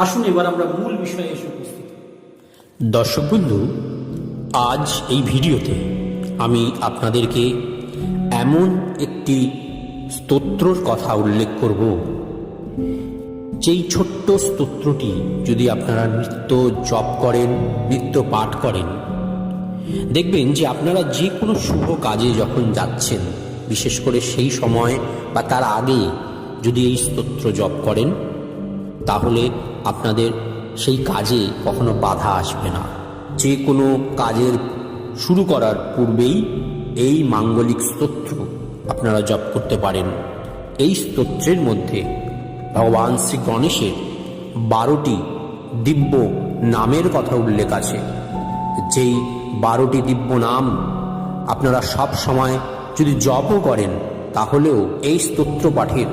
আসুন এবার আমরা মূল বিষয়ে এসে উপস্থিত দর্শক বন্ধু, আজ এই ভিডিওতে আমি আপনাদেরকে এমন একটি স্তোত্রর কথা উল্লেখ করব, যেই ছোট্ট স্তোত্রটি যদি আপনারা নিত্য জপ করেন, নিত্য পাঠ করেন, দেখবেন যে আপনারা যে কোনো শুভ কাজে যখন যাচ্ছেন, বিশেষ করে সেই সময় বা তার আগে যদি এই স্তোত্র জপ করেন তাহলে আপনাদের সেই কাজে কখনো বাধা আসবে না। যে কোনো কাজের শুরু করার পূর্বেই এই মাঙ্গলিক স্তোত্র আপনারা জপ করতে পারেন। এই স্তোত্রের মধ্যে ভগবান শ্রী গণেশের বারোটি দিব্য নামের কথা উল্লেখ আছে। যেই বারোটি দিব্য নাম আপনারা সব সময় যদি জপও করেন, তাহলেও এই স্তোত্র পাঠের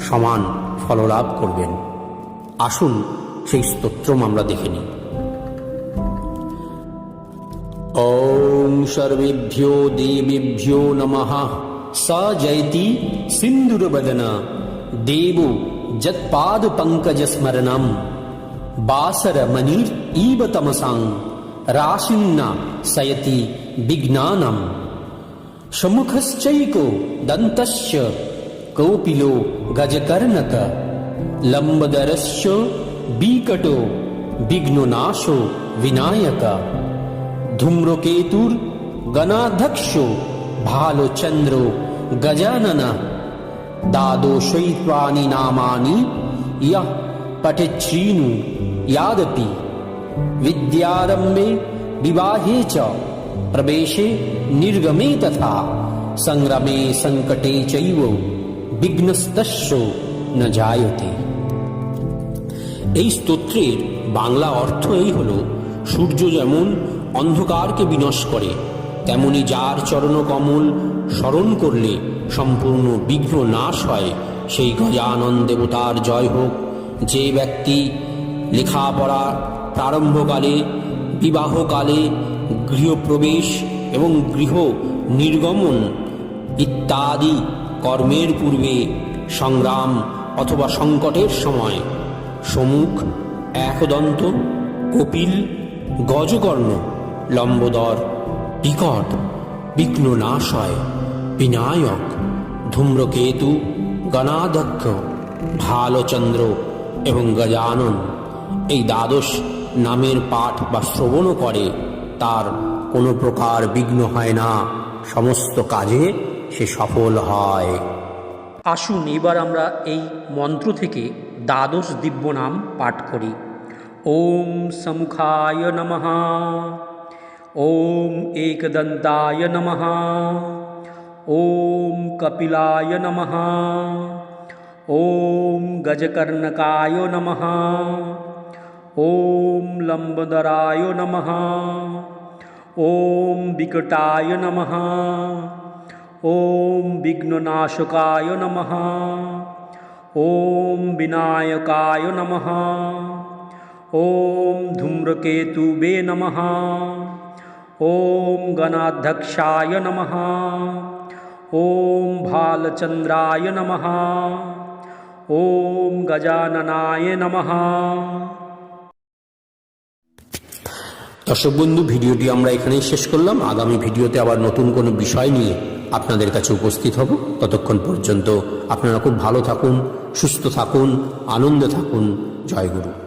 সমান ফললাভ করবেন। আসুন সেই স্তোত্রম আমরা দেখে নিই ॐ सर्वेभ्यो देवेभ्यो नमः स जयति सिन्दुरवदन देवो जत्पादपङ्कजस्मरणम् बासरमणिर् इव तमसां राशिन्ना सयति विज्ञानम् समुखश्चैको दन्तश्च कौपिलो गजकर्णक लम्बदरश्च बीकटो विघ्ननाशो विनायक। धूम्रकेतुर्गणाध्यक्षो भालचन्द्रो गजाननः। दादोशैत्वानि नामानि यः पठिच्छ्रीनु यादपि। विद्यारम्भे विवाहे च प्रवेशे निर्गमे तथा। सङ्ग्रमे सङ्कटे चैव विघ्नस्तस्यो ন জায়তে এই স্তোত্রের বাংলা অর্থ এই হল, সূর্য যেমন অন্ধকারকে বিনশ করে, তেমনি যার চরণ কমল স্মরণ করলে সম্পূর্ণ বিঘ্ন নাশ হয়, সেই গজানন দেবতার জয় হোক। যে ব্যক্তি লেখাপড়া প্রারম্ভকালে, বিবাহকালে, গৃহপ্রবেশ এবং গৃহ নির্গমন ইত্যাদি কর্মের পূর্বে সংগ্রাম অথবা সংকটের সময়। সমুখ, একদন্ত, কপিল, গজকর্ণ, লম্বোদর, বিকট বিঘ্ন নাশয় বিনায়ক, ধূম্রকেতু, গণাধ্যক্ষ, ভালচন্দ্র এবং গজানন। এই দ্বাদশ নামের পাঠ বা শ্রবণও করে, তার কোনো প্রকার বিঘ্ন হয় না। সমস্ত কাজে সে সফল হয়। আসুন, এবার আমরা এই মন্ত্র থেকে দ্বাদশ দিব্য নাম পাঠ করি। ওম সমুখায় নমঃ। ওম একদন্তায় নমঃ। ওম কপিলায় নমঃ। ওম গজকর্ণকায় নমঃ। ওম লম্বদরায় নমঃ। ওম বিকটায় নমঃ। ओम विघ्ननाशकाय नम। ओम विनायकाय नम। ओम धूम्रकेतुबे नम। ओम गणाध्यक्षाय नम। ओम भालचंद्राय नम। ओम गजाननाय नमः। দর্শক বন্ধু, ভিডিওটি আমরা এখানেই শেষ করলাম। আগামী ভিডিওতে আবার নতুন কোনো বিষয় নিয়ে আপনাদের কাছে উপস্থিত হব। ততক্ষণ পর্যন্ত আপনারা খুব ভালো থাকুন, সুস্থ থাকুন, আনন্দে থাকুন। জয় গুরু।